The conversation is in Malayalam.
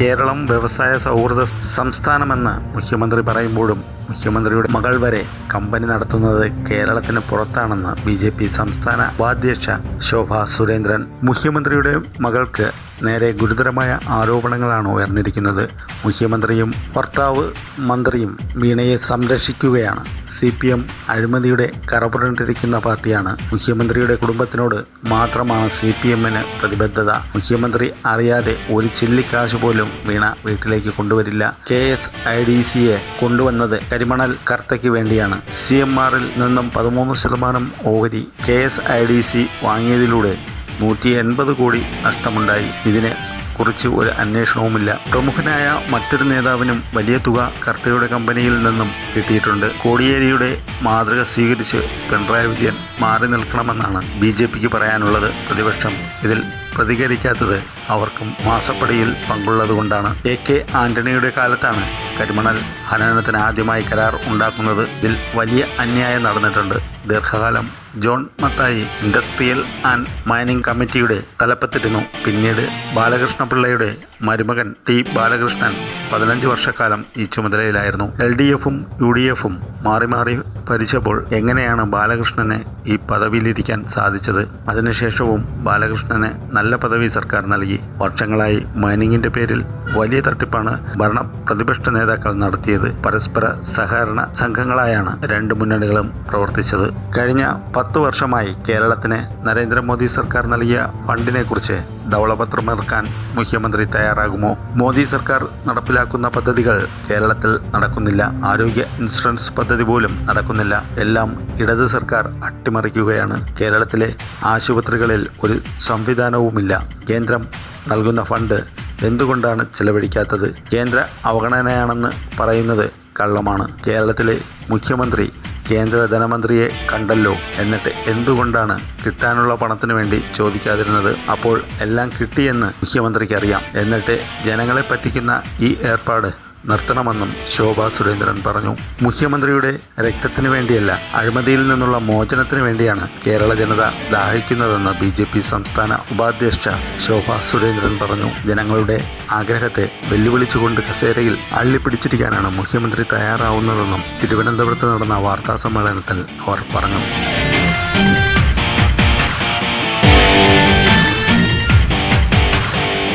കേരളം വ്യവസായ സൗഹൃദ സംസ്ഥാനമെന്ന് മുഖ്യമന്ത്രി പറയുമ്പോഴും മുഖ്യമന്ത്രിയുടെ മകൾ വരെ കമ്പനി നടത്തുന്നത് കേരളത്തിന് പുറത്താണെന്ന് ബി ജെ പി സംസ്ഥാന ഉപാധ്യക്ഷ ശോഭ സുരേന്ദ്രൻ. മുഖ്യമന്ത്രിയുടെ മകൾക്ക് നേരെ ഗുരുതരമായ ആരോപണങ്ങളാണ് ഉയർന്നിരിക്കുന്നത്. മുഖ്യമന്ത്രിയും ഭർത്താവ് മന്ത്രിയും വീണയെ സംരക്ഷിക്കുകയാണ്. സി പി എം അഴിമതിയുടെ കറപുരണ്ടിരിക്കുന്ന പാർട്ടിയാണ്. മുഖ്യമന്ത്രിയുടെ കുടുംബത്തിനോട് മാത്രമാണ് സി പി എമ്മിന് പ്രതിബദ്ധത. മുഖ്യമന്ത്രി അറിയാതെ ഒരു ചില്ലിക്കാശ് പോലും വീണ വീട്ടിലേക്ക് കൊണ്ടുവരില്ല. കെ എസ് ഐ ഡി സിയെ കൊണ്ടുവന്നത് കരിമണൽ കർത്തയ്ക്ക് വേണ്ടിയാണ്. സി എം ആറിൽ നിന്നും പതിമൂന്ന് ശതമാനം ഓഹരി K S I D C വാങ്ങിയതിലൂടെ നൂറ്റി എൺപത് കോടി നഷ്ടമുണ്ടായി. ഇതിനെ കുറിച്ച് ഒരു അന്വേഷണവുമില്ല. പ്രമുഖനായ മറ്റൊരു നേതാവിനും വലിയ തുക കർത്തയുടെ കമ്പനിയിൽ നിന്നും കിട്ടിയിട്ടുണ്ട്. കോടിയേരിയുടെ മാതൃക സ്വീകരിച്ച് പിണറായി വിജയൻ മാറി നിൽക്കണമെന്നാണ് ബി ജെ പിക്ക് പറയാനുള്ളത്. പ്രതിപക്ഷം ഇതിൽ പ്രതികരിക്കാത്തത് അവർക്കും മാസപ്പടിയിൽ പങ്കുള്ളതുകൊണ്ടാണ്. എ കെ ആന്റണിയുടെ കാലത്താണ് കരിമണൽ ഖനനത്തിന് ആദ്യമായി കരാർ ഉണ്ടാക്കുന്നത് ഇതിൽ വലിയ അന്യായം നടന്നിട്ടുണ്ട്. ദീർഘകാലം John Mathai industrial and mining കമ്മിറ്റിയുടെ തലപ്പത്തിരുന്നു. പിന്നീട് ബാലകൃഷ്ണപിള്ളയുടെ മരുമകൻ ടി ബാലകൃഷ്ണൻ പതിനഞ്ച് വർഷക്കാലം ഈ ചുമതലയിലായിരുന്നു. എൽ ഡി എഫും യു ഡി എഫും മാറി മാറി ഭരിച്ചപ്പോൾ എങ്ങനെയാണ് ബാലകൃഷ്ണനെ ഈ പദവിയിലിരിക്കാൻ സാധിച്ചത്? അതിനുശേഷവും ബാലകൃഷ്ണന് നല്ല പദവി സർക്കാർ നൽകി. വർഷങ്ങളായി മൈനിങ്ങിന്റെ പേരിൽ വലിയ തട്ടിപ്പാണ് ഭരണ പ്രതിപക്ഷ നേതാക്കൾ നടത്തിയത്. പരസ്പര സഹകരണ സംഘങ്ങളായാണ് രണ്ട് മുന്നണികളും പ്രവർത്തിച്ചത്. കഴിഞ്ഞ പത്ത് വർഷമായി കേരളത്തിന് നരേന്ദ്രമോദി സർക്കാർ നൽകിയ ഫണ്ടിനെ കുറിച്ച് ധവളപത്രം ഇറക്കാൻ മുഖ്യമന്ത്രി തയ്യാറാകുമോ? മോദി സർക്കാർ നടപ്പിലാക്കുന്ന പദ്ധതികൾ കേരളത്തിൽ നടക്കുന്നില്ല. ആരോഗ്യ ഇൻഷുറൻസ് പദ്ധതി പോലും നടക്കുന്നില്ല. എല്ലാം ഇടത് സർക്കാർ അട്ടിമറിക്കുകയാണ്. കേരളത്തിലെ ആശുപത്രികളിൽ ഒരു സംവിധാനവുമില്ല. കേന്ദ്രം നൽകുന്ന ഫണ്ട് എന്തുകൊണ്ടാണ് ചെലവഴിക്കാത്തത്? കേന്ദ്ര അവഗണനയാണെന്ന് പറയുന്നത് കള്ളമാണ്. കേരളത്തിലെ മുഖ്യമന്ത്രി കേന്ദ്ര ധനമന്ത്രിയെ കണ്ടല്ലോ എന്നിട്ട് എന്തുകൊണ്ടാണ് കിട്ടാനുള്ള പണത്തിന് വേണ്ടി ചോദിക്കാതിരുന്നത്? അപ്പോൾ എല്ലാം കിട്ടിയെന്ന് മുഖ്യമന്ത്രിക്ക് അറിയാം എന്നിട്ട് ജനങ്ങളെ പറ്റിക്കുന്ന ഈ ഏർപ്പാട് നിർത്തണമെന്നും ശോഭ സുരേന്ദ്രൻ പറഞ്ഞു. മുഖ്യമന്ത്രിയുടെ രക്തത്തിന് വേണ്ടിയല്ല അഴിമതിയിൽ നിന്നുള്ള മോചനത്തിന് വേണ്ടിയാണ് കേരള ജനത ദാഹിക്കുന്നതെന്ന് ബി ജെ പി സംസ്ഥാന ഉപാധ്യക്ഷ ശോഭ സുരേന്ദ്രൻ പറഞ്ഞു. ജനങ്ങളുടെ ആഗ്രഹത്തെ വെല്ലുവിളിച്ചുകൊണ്ട് കസേരയിൽ അള്ളിപ്പിടിച്ചിരിക്കാനാണ് മുഖ്യമന്ത്രി തയ്യാറാവുന്നതെന്നും തിരുവനന്തപുരത്ത് നടന്ന വാർത്താ സമ്മേളനത്തിൽ അവർ പറഞ്ഞു.